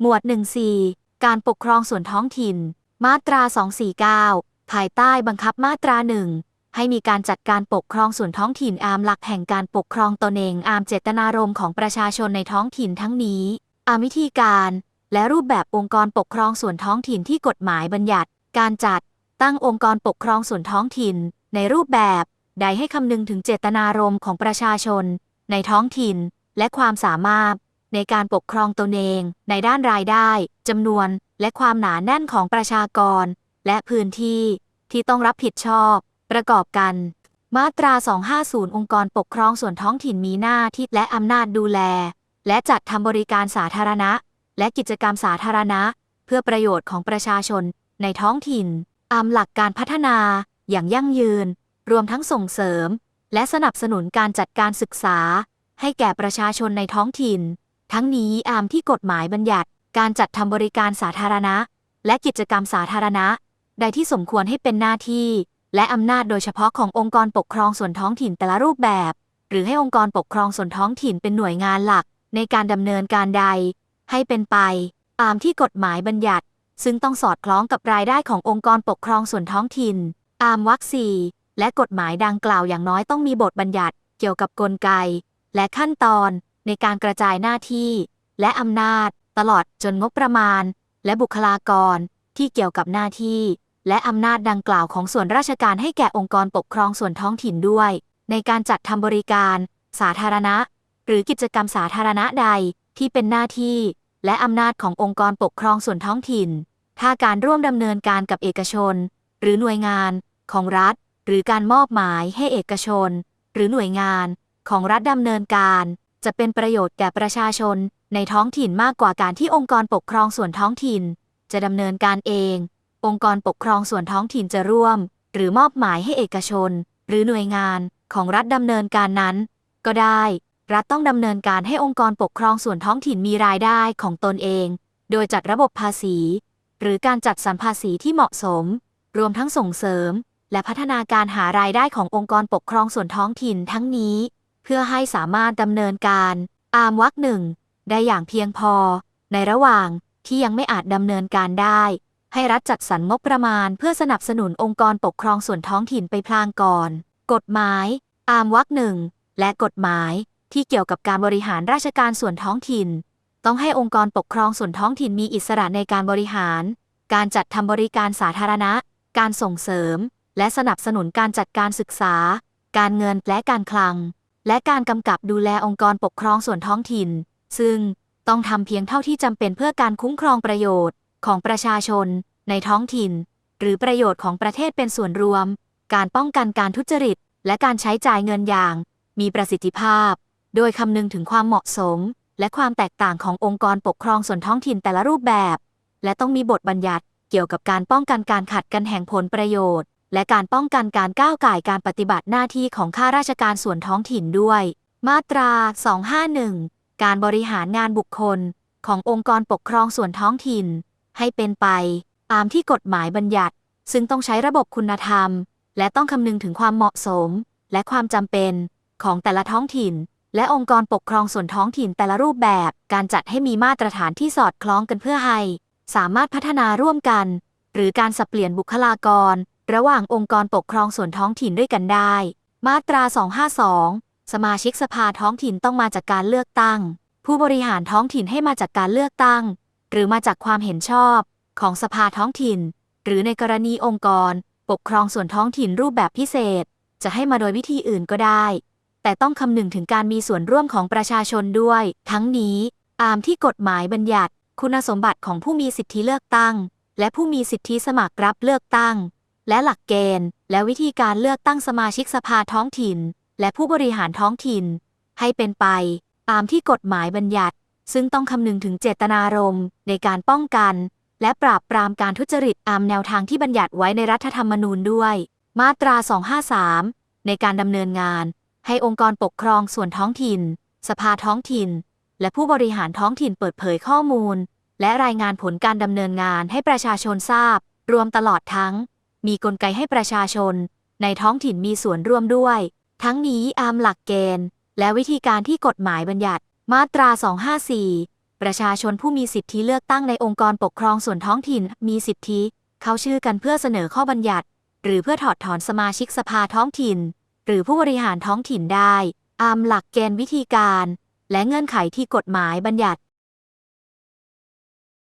หมวด 14 การปกครองส่วนท้องถิ่น มาตรา 249 ภายใต้บังคับมาตราหนึ่งให้มีการจัดการปกครองส่วนท้องถิ่นอามหลักแห่งการปกครองตนเองอามเจตนารมณ์ของประชาชนในท้องถิ่นทั้งนี้ อามวิธีการ และรูปแบบองค์กรปกครองส่วนท้องถิ่นที่กฎหมายบัญญัติ การจัด ตั้งองค์กรปกครองส่วนท้องถิ่น ในรูปแบบ ใดให้คำนึงถึงเจตนารมณ์ของประชาชน ในท้องถิ่น และความสามารถ ในการปกครองตนเอง ในด้านรายได้จำนวน และความหนาแน่นของประชากร และพื้นที่ที่ต้องรับผิดชอบ ประกอบกัน มาตรา 250 องค์กรปกครองส่วนท้องถิ่นมีหน้าที่และอำนาจดูแล และจัดทำบริการสาธารณะ และกิจกรรมสาธารณะ เพื่อประโยชน์ของประชาชน ในท้องถิ่นตามหลักการพัฒนาอย่างยั่งยืน รวมทั้งส่งเสริม และสนับสนุนการจัดการศึกษา ให้แก่ประชาชนในท้องถิ่น ทั้งนี้อามที่กฎหมายบัญญัติ การจัดทำบริการสาธารณะ และกิจกรรมสาธารณะ ใดที่สมควรให้เป็นหน้าที่ และอำนาจโดยเฉพาะขององค์กรปกครองส่วนท้องถิ่นแต่ละรูปแบบ หรือให้องค์กรปกครองส่วนท้องถิ่นเป็นหน่วยงานหลัก ในการดำเนินการใด ให้เป็นไป ตามที่กฎหมายบัญญัติ ซึ่งต้องสอดคล้องกับรายได้ขององค์กรปกครองส่วนท้องถิ่น ตามวรรคสี่และกฎหมายดังกล่าวอย่างน้อยต้องมีบทบัญญัติ เกี่ยวกับกลไก และขั้นตอน ในการกระจายหน้าที่ และอำนาจ ตลอดจนงบประมาณ และบุคลากรที่เกี่ยวกับหน้าที่ และอำนาจดังกล่าวของส่วนราชการให้แก่องค์กรปกครองส่วนท้องถิ่นด้วย ในการจัดทำบริการ สาธารณะ หรือกิจกรรมสาธารณะใดที่เป็นหน้าที่ และอำนาจขององค์กรปกครองส่วนท้องถิ่น ถ้าการร่วมดำเนินการกับเอกชน หรือหน่วยงานของรัฐ หรือการมอบหมายให้เอกชน หรือหน่วยงานของรัฐดำเนินการ จะเป็นประโยชน์แก่ประชาชน ในท้องถิ่นมากกว่าการที่องค์กรปกครองส่วนท้องถิ่น จะดำเนินการเอง องค์กรปกครองส่วนท้องถิ่นจะร่วม หรือมอบหมายให้เอกชน หรือหน่วยงานของรัฐดำเนินการนั้น ก็ได้ รัฐต้องดำเนินการให้องค์กรปกครองส่วนท้องถิ่นมีรายได้ของตนเอง โดยจัดระบบภาษี หรือการจัดสรรภาษีที่เหมาะสม รวมทั้งส่งเสริม และพัฒนาการหารายได้ขององค์กรปกครองส่วนท้องถิ่นทั้งนี้ เพื่อให้สามารถดำเนินการตามวรรคหนึ่งได้อย่างเพียงพอ ในระหว่างที่ยังไม่อาจดำเนินการได้ ให้รัฐจัดสรรงบประมาณเพื่อสนับสนุนองค์กรปกครองส่วนท้องถิ่นไปพลางก่อน กฎหมายตามวรรคหนึ่งและกฎหมายที่เกี่ยวกับการบริหารราชการส่วนท้องถิ่น ต้องให้องค์กรปกครองส่วนท้องถิ่นมีอิสระในการบริหาร การจัดทำบริการสาธารณะ การส่งเสริม และสนับสนุนการจัดการศึกษา การเงินและการคลัง และการกำกับดูแลองค์กรปกครองส่วนท้องถิ่น ซึ่งต้องทำเพียงเท่าที่จำเป็นเพื่อการคุ้มครองประโยชน์ของประชาชน ในท้องถิ่น หรือประโยชน์ของประเทศเป็นส่วนรวม การป้องกันการทุจริต และการใช้จ่ายเงินอย่าง มีประสิทธิภาพ โดยคำนึงถึงความเหมาะสม และความแตกต่างขององค์กรปกครองส่วนท้องถิ่นแต่ละรูปแบบ และต้องมีบทบัญญัติเกี่ยวกับการป้องกันการขัดกันแห่งผลประโยชน์ และการป้องกันการก้าวไก่การปฏิบัติหน้าที่ของข้าราชการส่วนท้องถิ่นด้วย มาตรา 251 การบริหารงานบุคคล ขององค์กรปกครองส่วนท้องถิ่น ให้เป็นไป ตามที่กฎหมายบัญญัติ ซึ่งต้องใช้ระบบคุณธรรม และต้องคำนึงถึงความเหมาะสม และความจำเป็น ของแต่ละท้องถิ่น และองค์กรปกครองส่วนท้องถิ่นแต่ละรูปแบบ การจัดให้มีมาตรฐานที่สอดคล้องกันเพื่อให้ สามารถพัฒนาร่วมกัน หรือการสับเปลี่ยนบุคลากร ระหว่างองค์กรปกครองส่วนท้องถิ่นด้วยกันได้ มาตรา 252 สมาชิกสภาท้องถิ่นต้องมาจากการเลือกตั้ง ผู้บริหารท้องถิ่นให้มาจากการเลือกตั้ง หรือมาจากความเห็นชอบของสภาท้องถิ่น หรือในกรณีองค์กร ปกครองส่วนท้องถิ่นรูปแบบพิเศษ จะให้มาโดยวิธีอื่นก็ได้ แต่ต้องคำนึงถึงการมีส่วนร่วมของประชาชนด้วย ทั้งนี้ตามที่กฎหมายบัญญัติ คุณสมบัติของผู้มีสิทธิเลือกตั้ง และผู้มีสิทธิสมัครรับเลือกตั้ง และหลักเกณฑ์ และวิธีการเลือกตั้งสมาชิกสภาท้องถิ่น และผู้บริหารท้องถิ่น ให้เป็นไป ตามที่กฎหมายบัญญัติ ซึ่งต้องคำนึงถึงเจตนารมณ์ ในการป้องกัน และปราบปรามการทุจริตตามแนวทางที่บัญญัติไว้ในรัฐธรรมนูญด้วย มาตรา 253 ในการดำเนินงาน ให้องค์กรปกครองส่วนท้องถิ่น สภาท้องถิ่น และผู้บริหารท้องถิ่นเปิดเผยข้อมูล และรายงานผลการดำเนินงานให้ประชาชนทราบ รวมตลอดทั้ง มีกลไกให้ประชาชน ในท้องถิ่นมีส่วนร่วมด้วย ทั้งนี้อามหลักเกณฑ์ และวิธีการที่กฎหมายบัญญัติ มาตรา 254 ประชาชนผู้มีสิทธิเลือกตั้งในองค์กรปกครองส่วนท้องถิ่นมีสิทธิ เข้าชื่อกันเพื่อเสนอข้อบัญญัติ หรือเพื่อถอดถอนสมาชิกสภาท้องถิ่น หรือผู้บริหารท้องถิ่นได้ตามหลักเกณฑ์วิธีการ และเงื่อนไขที่กฎหมายบัญญัติ